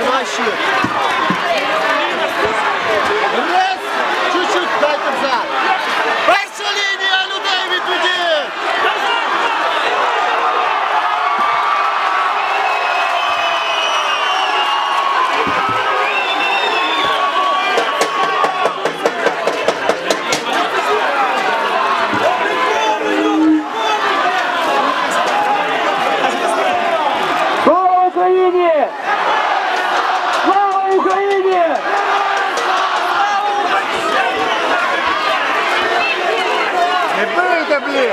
наші Ні!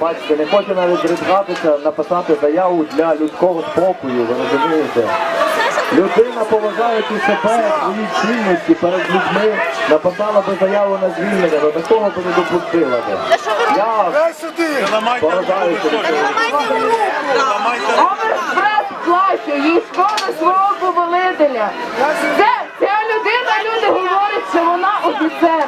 Бачите, не хоче навіть відгадатися, написати заяву для людського спокою, ви розумієте? Людина повинна поважаючи себе, свої цінності перед людьми, написала би заяву на звільнення, до такого би не допустила би. Я поважаючи людину. Оверспрес плаче, їй шкода свого повелителя. Це, ця людина, люди говорять, що вона офіцер.